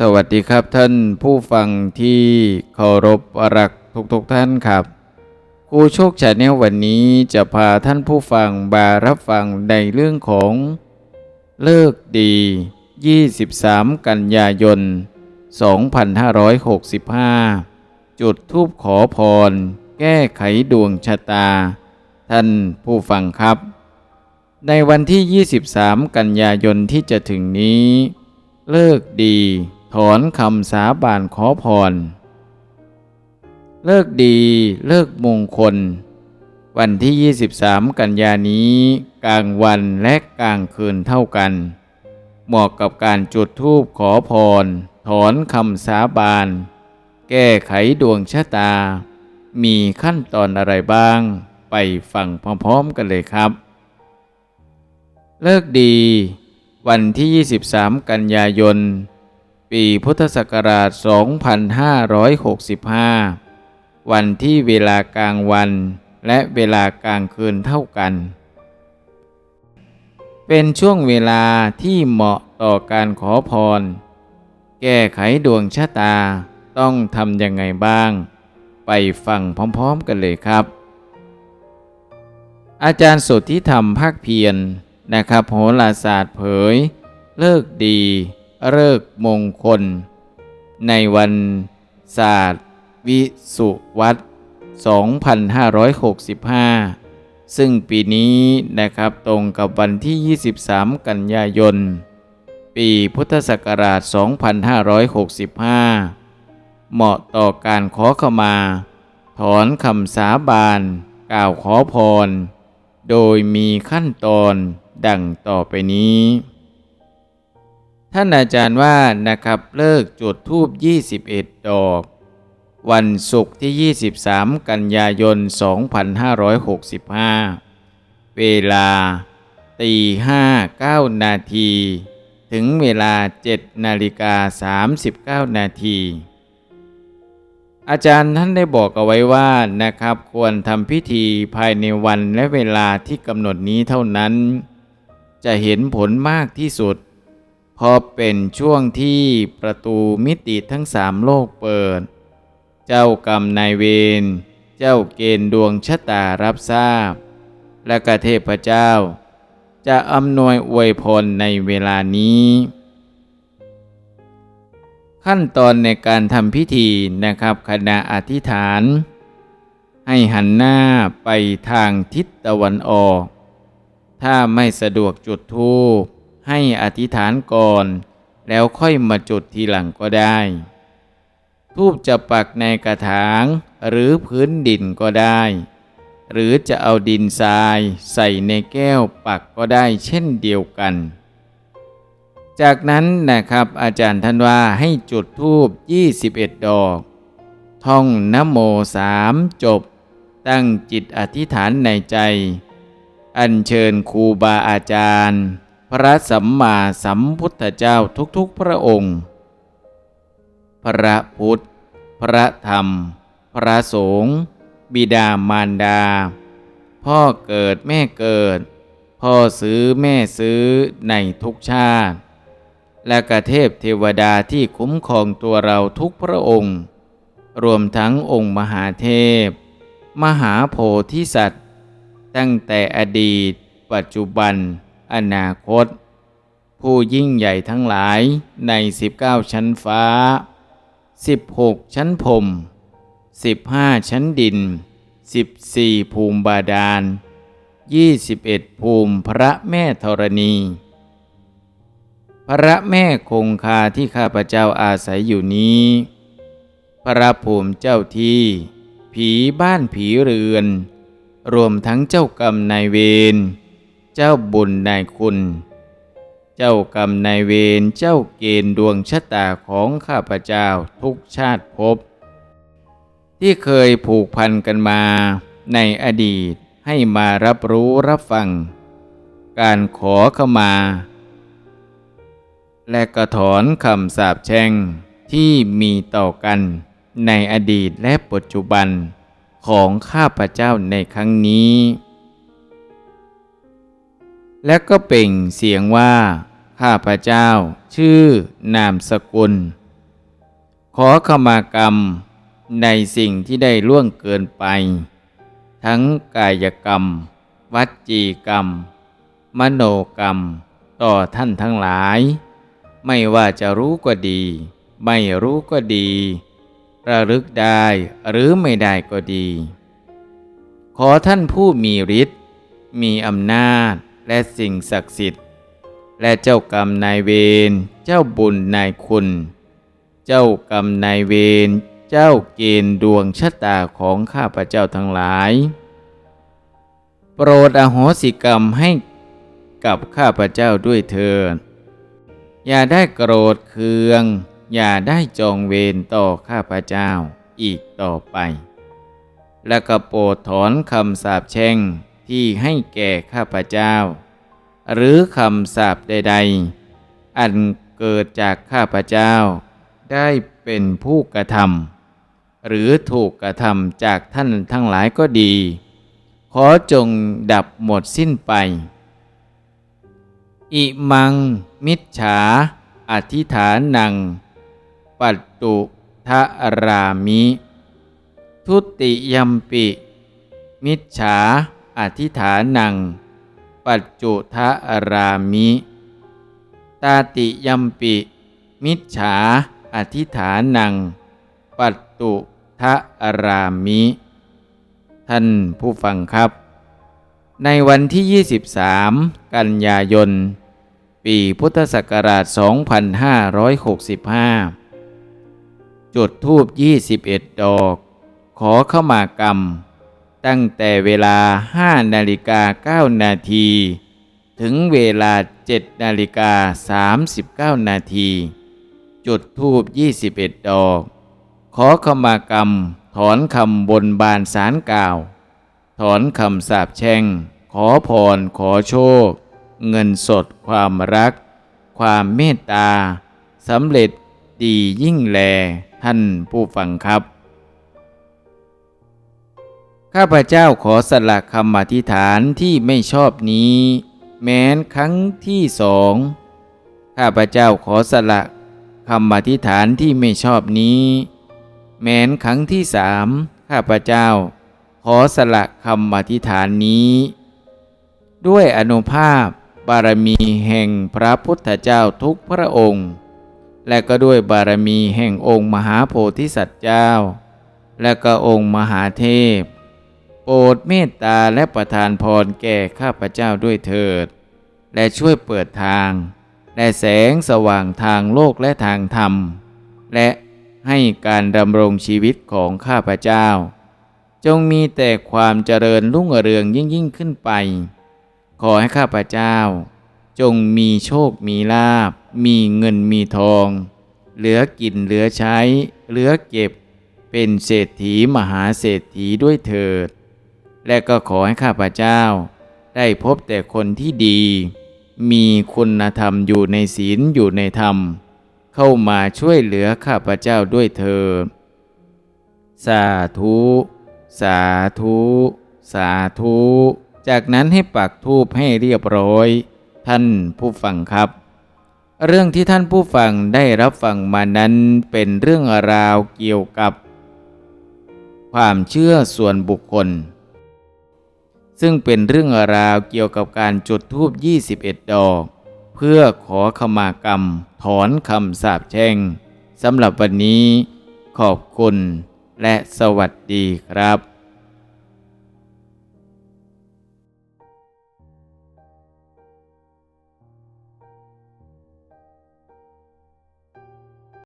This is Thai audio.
สวัสดีครับท่านผู้ฟังที่เคารพรักทุกๆทท่านครับครูโชคชาแนลวันนี้จะพาท่านผู้ฟังบารับฟังในเรื่องของเลิกดี 23 กันยายน 2565 จุดทูปขอพร แก้ไขดวงชะตา ท่านผู้ฟังครับ ในวันที่ 23 กันยายนที่จะถึงนี้ เลิกดี ถอนคำสาบานขอพร เลิกดีเลิกมงคล วันที่ 23 กันยานี้ กลางวันและกลางคืนเท่ากัน เหมาะกับการจุดธูปขอพร ถอนคำสาบาน แก้ไขดวงชะตา มีขั้นตอนอะไรบ้าง ไปฟังพร้อมๆกันเลยครับ เลิกดี วันที่ 23 กันยายน ปีพุทธศักราช 2565 วันที่เวลากลางวันและเวลากลางคืนเท่ากัน เป็นช่วงเวลาที่เหมาะต่อการขอพร แก้ไขดวงชะตาต้องทำยังไงบ้าง ไปฟังพร้อมๆกันเลยครับ อาจารย์สุทธิธรรมภาคเพียรนะครับโหราศาสตร์เผย เลิกดี เลิกมงคล ในวันศาสตร์วิสุวัต2565 ซึ่งปีนี้นะครับตรงกับวันที่ 23 กันยายน ปีพุทธศักราช 2565 เหมาะต่อการขอขมา ถอนคำสาบาน กล่าวขอพร โดยมีขั้นตอนดังต่อไปนี้ ท่านอาจารย์ว่านะครับเลิกจุดทูบ21 ดอก วันศุกร์ที่ 23 กันยายน 2565 เวลาตีห้าเก้านาที ถึงเวลา 7 นาฬิกา 39 นาที อาจารย์ท่านได้บอกเอาไว้ว่านะครับควรทำพิธีภายในวันและเวลาที่กำหนดนี้เท่านั้น จะเห็นผลมากที่สุด พราะเป็นช่วงที่ประตูมิติทั้งสามโลกเปิด เจ้ากรรมนายเวร เจ้าเกณฑ์ดวงชะตารับทราบ และกเทพเจ้า จะอำนวยอวยพรในเวลานี้ ขั้นตอนในการทำพิธีนะครับขณะอธิษฐาน ให้หันหน้าไปทางทิศตะวันออก ถ้าไม่สะดวกจุดธูป ให้อธิษฐานก่อน แล้วค่อยมาจุดทีหลังก็ได้ ทูบจะปักในกระถางหรือพื้นดินก็ได้ หรือจะเอาดินทรายใส่ในแก้วปักก็ได้เช่นเดียวกัน จากนั้นนะครับอาจารย์ท่านว่าให้จุดธูป21 ดอก ท่องนโมสามจบ ตั้งจิตอธิษฐานในใจ อัญเชิญครูบาอาจารย์ พระสัมมาสัมพุทธเจ้าทุกๆพระองค์ พระพุทธ พระธรรม พระสงฆ์บิดามารดา พ่อเกิดแม่เกิด พ่อซื้อแม่ซื้อในทุกชาติ และกระเทพเทวดาที่คุ้มครองตัวเราทุกพระองค์ รวมทั้งองค์มหาเทพ มหาโพธิสัตว์ ตั้งแต่อดีต ปัจจุบัน อนาคต ผู้ยิ่งใหญ่ทั้งหลายใน 19 ชั้นฟ้า 16 ชั้นพรม15 ชั้นดิน 14 ภูมิบาดาล 21 ภูมิพระแม่ธรณี พระแม่คงคาที่ข้าพเจ้าอาศัยอยู่นี้ พระภูมิเจ้าที่ ผีบ้านผีเรือน รวมทั้งเจ้ากรรมนายเวร เจ้าบุญนายคุณ เจ้ากรรมนายเวรเจ้าเกณฑ์ดวงชะตาของข้าพเจ้าทุกชาติภพที่เคยผูกพันกันมาในอดีตให้มารับรู้รับฟัง การขอเข้ามา และกระถอนคำสาปแช่งที่มีต่อกันในอดีตและปัจจุบันของข้าพเจ้าในครั้งนี้ และก็เป่งเสียงว่า ข้าพเจ้า ชื่อนามสกุล ขอขมากรรมในสิ่งที่ได้ล่วงเกินไป ทั้งกายกรรม วัจีกรรม มโนกรรม ต่อท่านทั้งหลาย ไม่ว่าจะรู้ก็ดี ไม่รู้ก็ดี ระลึกได้หรือไม่ได้ก็ดี ขอท่านผู้มีฤทธิ์มีอำนาจ และสิ่งศักดิ์สิทธิ์ และเจ้ากรรมนายเวรเจ้าบุญนายคุณ เจ้ากรรมนายเวรเจ้าเกณฑ์ดวงชะตาของข้าพเจ้าทั้งหลาย โปรดอโหสิกรรมให้กับข้าพเจ้าด้วยเถิดอย่าได้โกรธเคือง อย่าได้จองเวรต่อข้าพเจ้าอีกต่อไป และก็โปรดถอนคำสาปแช่งที่ให้แก่ข้าพเจ้า หรือคำสาปใด ๆ อันเกิดจากข้าพเจ้า ได้เป็นผู้กระทำหรือถูกกระทำจากท่านทั้งหลายก็ดี ขอจงดับหมดสิ้นไป อิมัง มิจฉา อธิฐานัง ปัตตุทะรามิ ทุติยมปิ มิจฉา อธิฐานัง ปัจจุทะรามิ ตาติยัมปิ มิจฉาอธิฐานัง ปัตตุทะรามิ ท่านผู้ฟังครับ ในวันที่ 23 กันยายน ปีพุทธศักราช 2565 จุดทูบ21 ดอก ขอเข้ามากรรม ตั้งแต่เวลา 5 นาฬิกา 9 นาที ถึงเวลา 7 นาฬิกา 39 นาที จุดทูบ21 ดอก ขอเข้ามากรรม ถอนคำบนบานสารกล่าว ถอนคำสาปแช่ง ขอพรขอโชค เงินสดความรัก ความเมตตาสำเร็จดียิ่งแล ท่านผู้ฟังครับ ข้าพเจ้าขอสละคำอธิษฐานที่ไม่ชอบนี้ แม้นครั้งที่สองข้าพเจ้าขอสละคำอธิษฐานที่ไม่ชอบนี้ แม้นครั้งที่สามข้าพเจ้า ขอสละคำอธิษฐานนี้ ด้วยอนุภาพบารมีแห่งพระพุทธเจ้าทุกพระองค์ และก็ด้วยบารมีแห่งองค์มหาโพธิสัตว์เจ้า และก็องค์มหาเทพ โปรดเมตตาและประทานพรแก่ข้าพเจ้าด้วยเถิด และช่วยเปิดทาง และแสงสว่างทางโลกและทางธรรม และให้การดำรงชีวิตของข้าพเจ้า จงมีแต่ความเจริญรุ่งเรืองยิ่งยิ่งขึ้นไป ขอให้ข้าพเจ้า จงมีโชคมีลาบ มีเงินมีทอง เหลือกินเหลือใช้ เหลือเก็บ เป็นเศรษฐีมหาเศรษฐีด้วยเถิด และก็ขอให้ข้าพเจ้า ได้พบแต่คนที่ดี มีคุณธรรมอยู่ในศีลอยู่ในธรรม เข้ามาช่วยเหลือข้าพเจ้าด้วยเถิดสาธุ สาธุ สาธุ จากนั้นให้ปักทูปให้เรียบร้อย ท่านผู้ฟังครับ เรื่องที่ท่านผู้ฟังได้รับฟังมานั้นเป็นเรื่องราวเกี่ยวกับ ความเชื่อส่วนบุคคล ซึ่งเป็นเรื่องราวเกี่ยวกับการจุดธูป 21 ดอก เพื่อขอขมากรรม ถอนคำสาปแช่งสำหรับวันนี้ขอบคุณและสวัสดีครับ